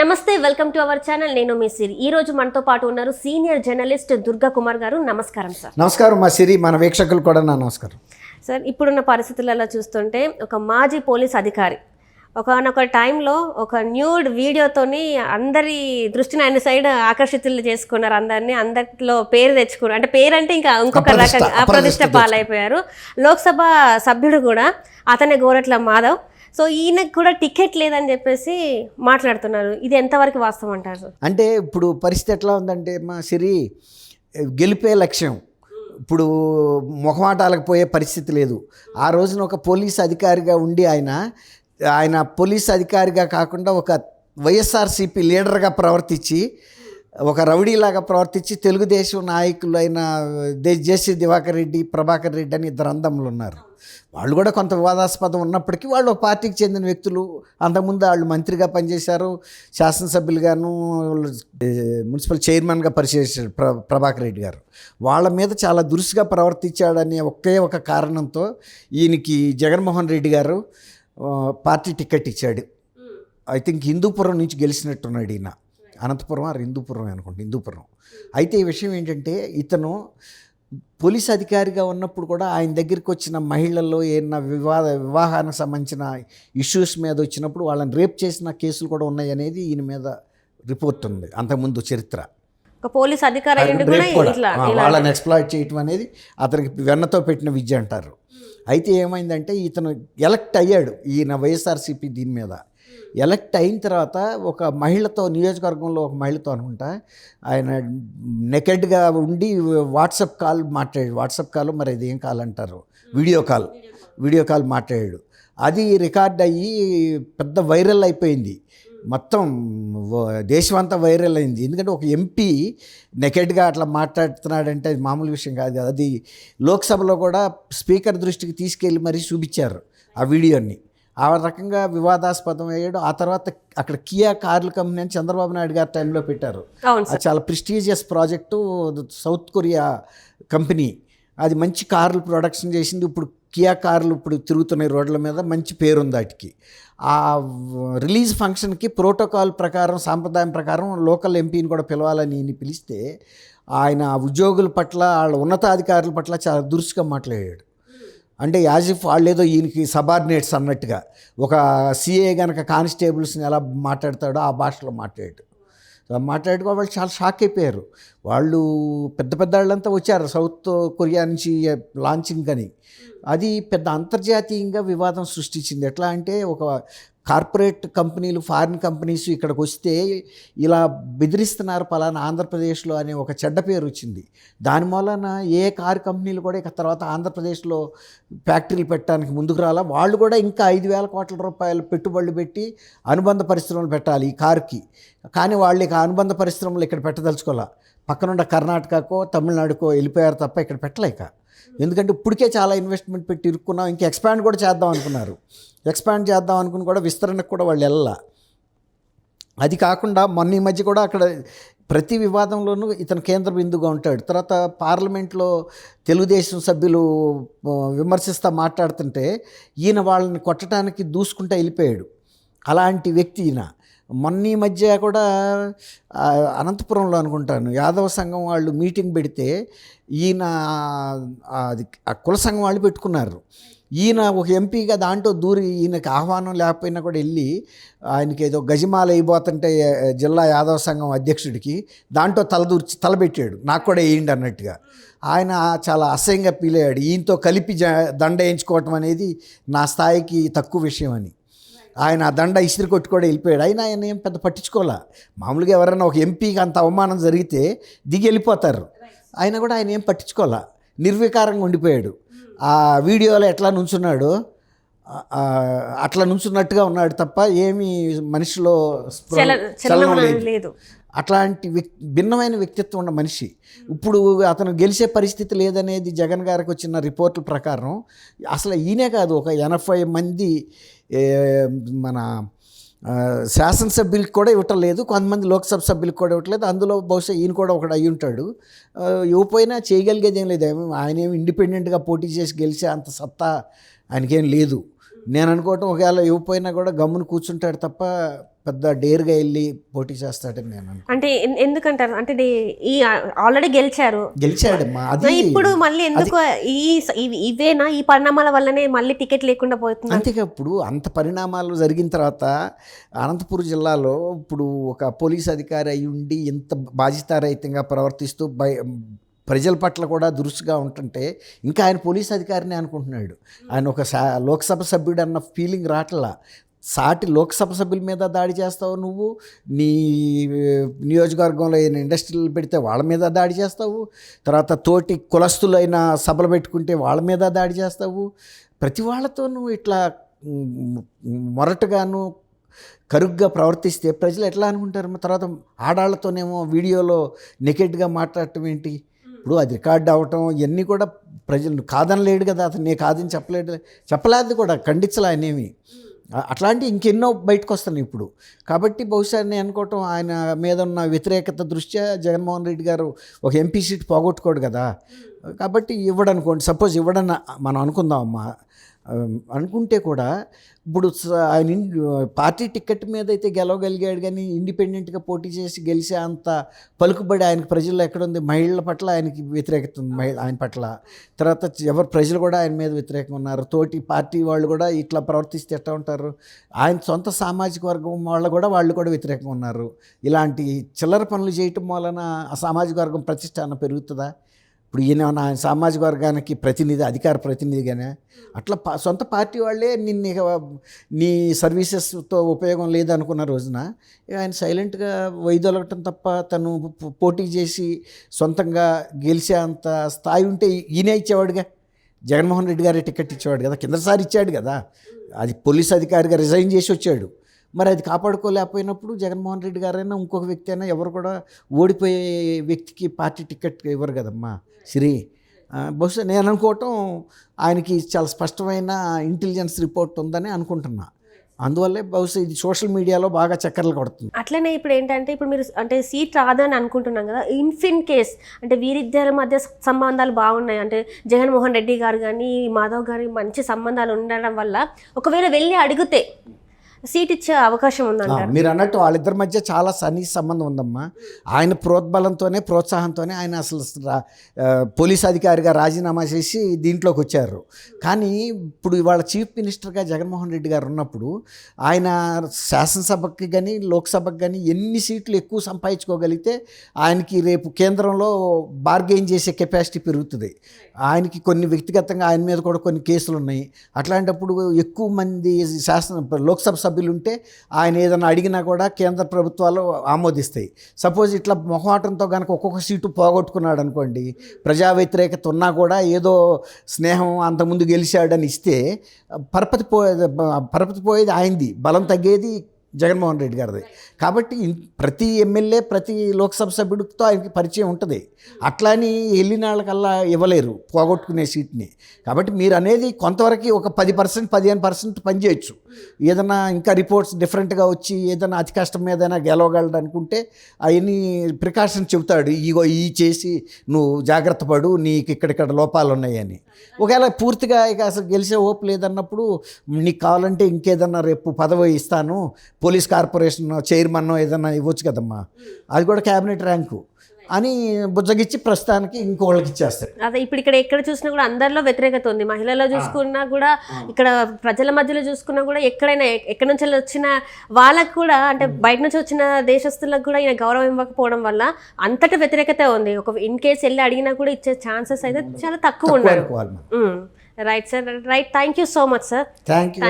నమస్తే welcome to our channel. నేను మీ సిరి. ఈ రోజు మనతో పాటు ఉన్నారు సీనియర్ జర్నలిస్ట్ దుర్గా కుమార్ గారు. నమస్కారం సార్. నమస్కారం మా సిరి. మన వీక్షకులు కూడా నా నమస్కారం. సార్ ఇప్పుడున్న పరిస్థితులలో చూస్తుంటే ఒక మాజీ పోలీస్ అధికారి ఒకనొక టైంలో ఒక న్యూడ్ వీడియోతోని అందరి దృష్టిని ఆయన సైడ్ ఆకర్షితులు చేసుకున్నారు అందరినీ. అందరిలో పేరు తెచ్చుకున్నారు. అంటే పేరు అంటే ఇంకా ఇంకొక రకంగా అప్రదిష్ట పాలైపోయారు. లోక్సభ సభ్యుడు కూడా అతనే గోరట్ల మాధవ్. సో ఈయనకు కూడా టికెట్ లేదని చెప్పేసి మాట్లాడుతున్నారు. ఇది ఎంతవరకు వాస్తవం అంటారు? అంటే ఇప్పుడు పరిస్థితి ఎట్లా ఉందంటే మా సిరి గెలిపే లక్ష్యం. ఇప్పుడు మొహమాటాలకు పోయే పరిస్థితి లేదు. ఆ రోజున ఒక పోలీస్ అధికారిగా ఉండి ఆయన ఆయన పోలీస్ అధికారిగా కాకుండా ఒక వైఎస్ఆర్సీపీ లీడర్గా ప్రవర్తించి ఒక రౌడీలాగా ప్రవర్తించి తెలుగుదేశం నాయకులైన జేసీ దివాకర్ రెడ్డి ప్రభాకర్ రెడ్డి అని ఇద్దరు అందములు ఉన్నారు వాళ్ళు కూడా కొంత వివాదాస్పదం ఉన్నప్పటికీ వాళ్ళు ఒక పార్టీకి చెందిన వ్యక్తులు. అంతకుముందు వాళ్ళు మంత్రిగా పనిచేశారు. శాసనసభ్యులుగాను మున్సిపల్ చైర్మన్గా పనిచేశారు ప్ర ప్రభాకర్ రెడ్డి గారు. వాళ్ళ మీద చాలా దురుసుగా ప్రవర్తించాడనే ఒకే ఒక కారణంతో ఈయనకి జగన్మోహన్ రెడ్డి గారు ఆ, పార్టీ టికెట్ ఇచ్చాడు. ఐ థింక్ హిందూపురం నుంచి గెలిచినట్టున్నాడు ఈయన. అనంతపురం ఆర్ హిందూపురం అనుకుంటా హిందూపురం. అయితే ఈ విషయం ఏంటంటే ఇతను పోలీస్ అధికారిగా ఉన్నప్పుడు కూడా ఆయన దగ్గరికి వచ్చిన మహిళల్లో ఏమన్నా వివాద వివాహానికి సంబంధించిన ఇష్యూస్ మీద వచ్చినప్పుడు వాళ్ళని రేప్ చేసిన కేసులు కూడా ఉన్నాయి అనేది ఈయన మీద రిపోర్ట్ ఉంది. అంతకుముందు చరిత్ర. పోలీస్ అధికారి వాళ్ళని ఎక్స్ప్లాయిట్ చేయటం అనేది అతనికి వెన్నతో పెట్టిన విద్య అంటారు. అయితే ఏమైందంటే ఇతను ఎలక్ట్ అయ్యాడు ఈయన వైఎస్ఆర్సీపీ దీని మీద. ఎలక్ట్ అయిన తర్వాత ఒక మహిళతో నియోజకవర్గంలో ఒక మహిళతో అనుకుంటా ఆయన నెకెడ్గా ఉండి వాట్సాప్ కాల్ మాట్లాడాడు. వాట్సాప్ కాల్ మరి అది ఏం కాల్ అంటారు? Video call. వీడియో కాల్ మాట్లాడాడు. అది రికార్డ్ అయ్యి పెద్ద వైరల్ అయిపోయింది. మొత్తం వ- దేశమంతా వైరల్ అయింది. ఎందుకంటే ఒక ఎంపీ నెకెడ్గా అట్లా మాట్లాడుతున్నాడంటే అది మామూలు విషయం కాదు. అది లోక్సభలో కూడా స్పీకర్ దృష్టికి తీసుకెళ్ళి మరీ చూపించారు ఆ వీడియోని. ఆ రకంగా వివాదాస్పదం అయ్యాడు. ఆ తర్వాత అక్కడ కియా కార్ల కంపెనీ అని చంద్రబాబు నాయుడు గారి టైంలో పెట్టారు. చాలా prestigious project South Korea company. అది మంచి కార్లు ప్రొడక్షన్ చేసింది. ఇప్పుడు కియా కార్లు ఇప్పుడు తిరుగుతున్నాయి రోడ్ల మీద మంచి పేరు ఉంది వాటికి. ఆ రిలీజ్ ఫంక్షన్కి ప్రోటోకాల్ ప్రకారం సాంప్రదాయం ప్రకారం లోకల్ ఎంపీని కూడా పిలవాలని పిలిస్తే ఆయన ఉద్యోగుల పట్ల వాళ్ళ ఉన్నతాధికారుల పట్ల చాలా దురుసుగా మాట్లాడాడు. అంటే యాజ్ ఇఫ్ వాళ్ళు ఏదో ఈయనకి సబార్డినేట్స్ అన్నట్టుగా ఒక సిఏ కనుక కానిస్టేబుల్స్ని ఎలా మాట్లాడతాడో ఆ భాషలో మాట్లాడు మాట్లాడుకో వాళ్ళు చాలా షాక్ అయిపోయారు. వాళ్ళు పెద్ద పెద్ద వాళ్ళంతా వచ్చారు. సౌత్ కొరియా నుంచి లాంచింగ్ అని. అది పెద్ద అంతర్జాతీయంగా వివాదం సృష్టించింది. ఎట్లా అంటే ఒక కార్పొరేట్ కంపెనీలు ఫారిన్ కంపెనీస్ ఇక్కడికి వస్తే ఇలా బెదిరిస్తున్నారు పలానా ఆంధ్రప్రదేశ్లో అనే ఒక చెడ్డ పేరు వచ్చింది. దాని మూలన ఏ కారు కంపెనీలు కూడా ఇక తర్వాత ఆంధ్రప్రదేశ్లో ఫ్యాక్టరీలు పెట్టడానికి ముందుకు రాలా. వాళ్ళు కూడా ఇంకా ఐదు వేల కోట్ల రూపాయలు పెట్టుబడులు పెట్టి అనుబంధ పరిశ్రమలు పెట్టాలి ఈ కారుకి. కానీ వాళ్ళు ఇక అనుబంధ పరిశ్రమలు ఇక్కడ పెట్టదలుచుకోవాలా పక్కనుండ కర్ణాటకకో తమిళనాడుకో వెళ్ళిపోయారు తప్ప ఇక్కడ పెట్టలేక ఎందుకంటే ఇప్పటికే చాలా ఇన్వెస్ట్మెంట్ పెట్టి ఇరుక్కున్నాం. ఇంకా ఎక్స్పాండ్ కూడా చేద్దాం అనుకున్నారు. ఎక్స్పాండ్ చేద్దాం అనుకుని కూడా విస్తరణకు కూడా వాళ్ళు వెళ్ళాల. అది కాకుండా మొన్న ఈ మధ్య కూడా అక్కడ ప్రతి వివాదంలోనూ ఇతను కేంద్ర బిందుగా ఉంటాడు. తర్వాత పార్లమెంట్లో తెలుగుదేశం సభ్యులు విమర్శిస్తూ మాట్లాడుతుంటే ఈయన వాళ్ళని కొట్టడానికి దూసుకుంటూ వెళ్ళిపోయాడు. అలాంటి వ్యక్తి ఈయన. మొన్న ఈ మధ్య కూడా అనంతపురంలో అనుకుంటాను యాదవ సంఘం వాళ్ళు మీటింగ్ పెడితే ఈయన అది ఆ కుల సంఘం వాళ్ళు పెట్టుకున్నారు. ఈయన ఒక ఎంపీగా దాంట్లో దూరి ఈయనకి ఆహ్వానం లేకపోయినా కూడా వెళ్ళి ఆయనకి ఏదో గజమాల అయిపోతుంటే జిల్లా యాదవ సంఘం అధ్యక్షుడికి దాంట్లో తలదూర్చి తలబెట్టాడు. నాకు కూడా వేయండి అన్నట్టుగా. ఆయన చాలా అసహ్యంగా ఫీల్ అయ్యాడు. ఈయనతో కలిపి జ దండ వేయించుకోవటం అనేది నా స్థాయికి తక్కువ విషయం అని. ఆయన ఆ దండ ఇసిరి కొట్టి కూడా వెళ్ళిపోయాడు. అయినా ఆయన ఏం పెద్ద పట్టించుకోలే మామూలుగా ఎవరైనా ఒక ఎంపీకి అంత అవమానం జరిగితే దిగి వెళ్ళిపోతారు. ఆయన కూడా ఆయన ఏం పట్టించుకోలే నిర్వికారంగా ఉండిపోయాడు. ఆ వీడియోలో ఎట్లా నుంచున్నాడు? అట్లా నుంచున్నట్టుగా ఉన్నాడు తప్ప ఏమీ మనిషిలో లేదు. అట్లాంటి వ్యక్ భిన్నమైన వ్యక్తిత్వం ఉన్న మనిషి. ఇప్పుడు అతను గెలిచే పరిస్థితి లేదనేది జగన్ గారికి వచ్చిన రిపోర్టుల ప్రకారం అసలు ఈయనే కాదు ఒక ఎనభై మంది మన శాసనసభ్యులకు కూడా ఇవ్వటం లేదు కొంతమంది లోక్సభ సభ్యులకు కూడా ఇవ్వట్లేదు. అందులో బహుశా ఈయన కూడా ఒకడు అయి ఉంటాడు. ఇవ్వపోయినా చేయగలిగేది ఏం లేదు. ఏమి- ఆయన ఏమి ఇండిపెండెంట్గా పోటీ చేసి గెలిచే అంత సత్తా ఆయనకేం లేదు. నేను అనుకోవటం ఒకవేళ ఇవ్వపోయినా కూడా గమ్మున కూర్చుంటాడు తప్ప పెద్ద డేర్గా వెళ్ళి పోటీ చేస్తాడని నేను అంటే ఎందుకంటారు? అంటే ఈ ఆల్రెడీ గెలిచారు. గెలిచాడమ్మా. అది ఇప్పుడు మళ్ళీ ఎందుకు ఈ ఇవేనా? ఈ పరిణామాల వల్లనే మళ్ళీ టికెట్ లేకుండా పోతుంది అంతేగా ఇప్పుడు అంత పరిణామాలు జరిగిన తర్వాత అనంతపురం జిల్లాలో ఇప్పుడు ఒక పోలీస్ అధికారి అయి ఉండి ఇంత బాధ్యతారహితంగా ప్రవర్తిస్తూ బయ ప్రజల పట్ల కూడా దురుసుగా ఉంటుంటే ఇంకా ఆయన పోలీస్ అధికారిని అనుకుంటున్నాడు. ఆయన ఒక లోక్సభ సభ్యుడు అన్న ఫీలింగ్ రావట్లా సాటి లోక్సభ సభ్యుల మీద దాడి చేస్తావు నువ్వు నీ నియోజకవర్గంలో అయిన ఇండస్ట్రీలు పెడితే వాళ్ళ మీద దాడి చేస్తావు తర్వాత తోటి కులస్తులైన సభలు పెట్టుకుంటే వాళ్ళ మీద దాడి చేస్తావు. ప్రతి వాళ్ళతో నువ్వు ఇట్లా మొరటుగాను కరుగ్గా ప్రవర్తిస్తే ప్రజలు ఎట్లా అనుకుంటారు? తర్వాత ఆడాళ్ళతోనేమో వీడియోలో నెకెట్గా మాట్లాడటం ఏంటి? ఇప్పుడు అది రికార్డ్ అవ్వటం ఇవన్నీ కూడా ప్రజలు కాదనలేడు కదా అతను నేను కాదని చెప్పలేడు చెప్పలేదు కూడా ఖండించలే ఆయనేమి అట్లాంటి ఇంకెన్నో బయటకు వస్తున్నాయి ఇప్పుడు. కాబట్టి బహుశా నేను అనుకోవటం ఆయన మీద ఉన్న వ్యతిరేకత దృష్ట్యా జగన్మోహన్ రెడ్డి గారు ఒక ఎంపీ సీట్ పోగొట్టుకోడు కదా. కాబట్టి ఇవ్వడనుకోండి సపోజ్ ఇవ్వడని మనం అనుకుందాం అమ్మా అనుకుంటే కూడా ఇప్పుడు స- ఆయన పార్టీ టికెట్ మీద అయితే గెలవగలిగాడు కానీ ఇండిపెండెంట్గా పోటీ చేసి గెలిచే అంత పలుకుబడి ఆయనకు ప్రజల్లో ఎక్కడుంది? మహిళల పట్ల ఆయనకి వ్యతిరేకత ఉంది. మహిళ ఆయన పట్ల. తర్వాత ఎవరు ప్రజలు కూడా ఆయన మీద వ్యతిరేకంగా ఉన్నారు. తోటి పార్టీ వాళ్ళు కూడా ఇట్లా ప్రవర్తిస్తే ఎట్లా ఉంటారు? ఆయన సొంత సామాజిక వర్గం వాళ్ళు కూడా వాళ్ళు కూడా వ్యతిరేకంగా ఉన్నారు. ఇలాంటి చిల్లర పనులు చేయటం వలన ఆ సామాజిక వర్గం ప్రతిష్టాన పెరుగుతుందా? ఇప్పుడు ఈయన నా సామాజిక వర్గానికి ప్రతినిధి అధికార ప్రతినిధిగానే. అట్లా పా- సొంత పార్టీ వాళ్ళే నిన్ను నీ సర్వీసెస్తో ఉపయోగం లేదనుకున్న రోజున ఆయన సైలెంట్గా వైదొలగటం తప్ప తను పోటీ చేసి సొంతంగా గెలిచే అంత స్థాయి ఉంటే ఈయనే ఇచ్చేవాడుగా. జగన్మోహన్ రెడ్డి గారే టికెట్ ఇచ్చేవాడు కదా కిందసారి ఇచ్చాడు కదా. అది పోలీస్ అధికారిగా రిజైన్ చేసి వచ్చాడు. మరి అది కాపాడుకోలేకపోయినప్పుడు జగన్మోహన్ రెడ్డి గారైనా ఇంకొక వ్యక్తి అయినా ఎవరు కూడా ఓడిపోయే వ్యక్తికి పార్టీ టికెట్ ఇవ్వరు కదమ్మా. సిరి. బహుశా నేను అనుకోవటం ఆయనకి చాలా స్పష్టమైన ఇంటెలిజెన్స్ రిపోర్ట్ ఉందని అనుకుంటున్నా. అందువల్లే బహుశా ఇది సోషల్ మీడియాలో బాగా చక్కర్లు కొడుతుంది. అట్లనే ఇప్పుడు ఏంటంటే ఇప్పుడు మీరు అంటే సీట్ రాదని అనుకుంటున్నాం కదా ఇన్ఫిన్ కేస్ అంటే వీరిద్దరి మధ్య సంబంధాలు బాగున్నాయి. అంటే జగన్మోహన్ రెడ్డి గారు కానీ మాధవ్ గారి మంచి సంబంధాలు ఉండడం వల్ల ఒకవేళ వెళ్ళి అడిగితే సీట్ ఇచ్చే అవకాశం ఉందంటారు మీరు అన్నట్టు వాళ్ళిద్దరి మధ్య చాలా సన్నిహిత సంబంధం ఉందమ్మా. ఆయన ప్రోద్బలంతోనే ప్రోత్సాహంతోనే ఆయన అసలు పోలీస్ అధికారిగా రాజీనామా చేసి దీంట్లోకి వచ్చారు. కానీ ఇప్పుడు ఇవాళ చీఫ్ మినిస్టర్గా జగన్మోహన్ రెడ్డి గారు ఉన్నప్పుడు ఆయన శాసనసభకి కానీ లోక్సభకి కానీ ఎన్ని సీట్లు ఎక్కువ సంపాదించుకోగలిగితే ఆయనకి రేపు కేంద్రంలో బార్గెయిన్ చేసే కెపాసిటీ పెరుగుతుంది. ఆయనకి కొన్ని వ్యక్తిగతంగా ఆయన మీద కూడా కొన్ని కేసులు ఉన్నాయి అట్లాంటప్పుడు ఎక్కువ మంది శాసన లోక్సభ సభ్యులు ఉంటే ఆయన ఏదైనా అడిగినా కూడా కేంద్ర ప్రభుత్వాలు ఆమోదిస్తాయి. సపోజ్ ఇట్లా మొహమాటంతో కనుక ఒక్కొక్క సీటు పోగొట్టుకున్నాడు అనుకోండి ప్రజా వ్యతిరేకత ఉన్నా కూడా ఏదో స్నేహం అంతకుముందు గెలిచాడని ఇస్తే పరపతి పోయేది పరపతి పోయేది ఆయనది బలం తగ్గేది జగన్మోహన్ రెడ్డి గారిది. కాబట్టి ప్రతి ఎమ్మెల్యే ప్రతి లోక్సభ సభ్యుడితో ఆయనకి పరిచయం ఉంటుంది. అట్లా అని వెళ్ళిన వాళ్ళకల్లా ఇవ్వలేరు పోగొట్టుకునే సీట్ని. కాబట్టి మీరు అనేది కొంతవరకు ఒక పది పర్సెంట్ పదిహేను పర్సెంట్ పనిచేయచ్చు ఏదైనా ఇంకా రిపోర్ట్స్ డిఫరెంట్గా వచ్చి ఏదైనా అతి కష్టం ఏదైనా గెలవగలడు అనుకుంటే అవన్నీ ప్రికాషన్ చెబుతాడు ఇగో ఈ చేసి నువ్వు జాగ్రత్త పడు నీకు ఇక్కడిక్కడ లోపాలు ఉన్నాయని. ఒకవేళ పూర్తిగా ఇక అసలు గెలిచే ఓపు లేదన్నప్పుడు నీకు కావాలంటే ఇంకేదన్నా రేపు పదవి ఇస్తాను పోలీస్ కార్పొరేషన్ చైర్మన్ ఏదన్నా ఇవ్వచ్చు కదమ్మా. అది కూడా క్యాబినెట్ ర్యాంకు. అని బుజ్జగిచ్చి ప్రస్తుతానికి ఇంకోళ్ళకి ఇచ్చేస్తారు. అదే ఇప్పుడు ఇక్కడ ఎక్కడ చూసినా కూడా అందరిలో వ్యతిరేకత ఉంది. మహిళల్లో చూసుకున్నా కూడా ఇక్కడ ప్రజల మధ్యలో చూసుకున్నా కూడా ఎక్కడైనా ఎక్కడి నుంచి వచ్చిన వాళ్ళకు కూడా అంటే బయట నుంచి వచ్చిన దేశస్తులకు కూడా ఈయన గౌరవం ఇవ్వకపోవడం వల్ల అంతటా వ్యతిరేకత ఉంది. ఒక ఇన్ కేసు వెళ్ళి అడిగినా కూడా ఇచ్చే ఛాన్సెస్ అయితే చాలా తక్కువ ఉన్నారు. Right sir right. Thank you so much sir thank you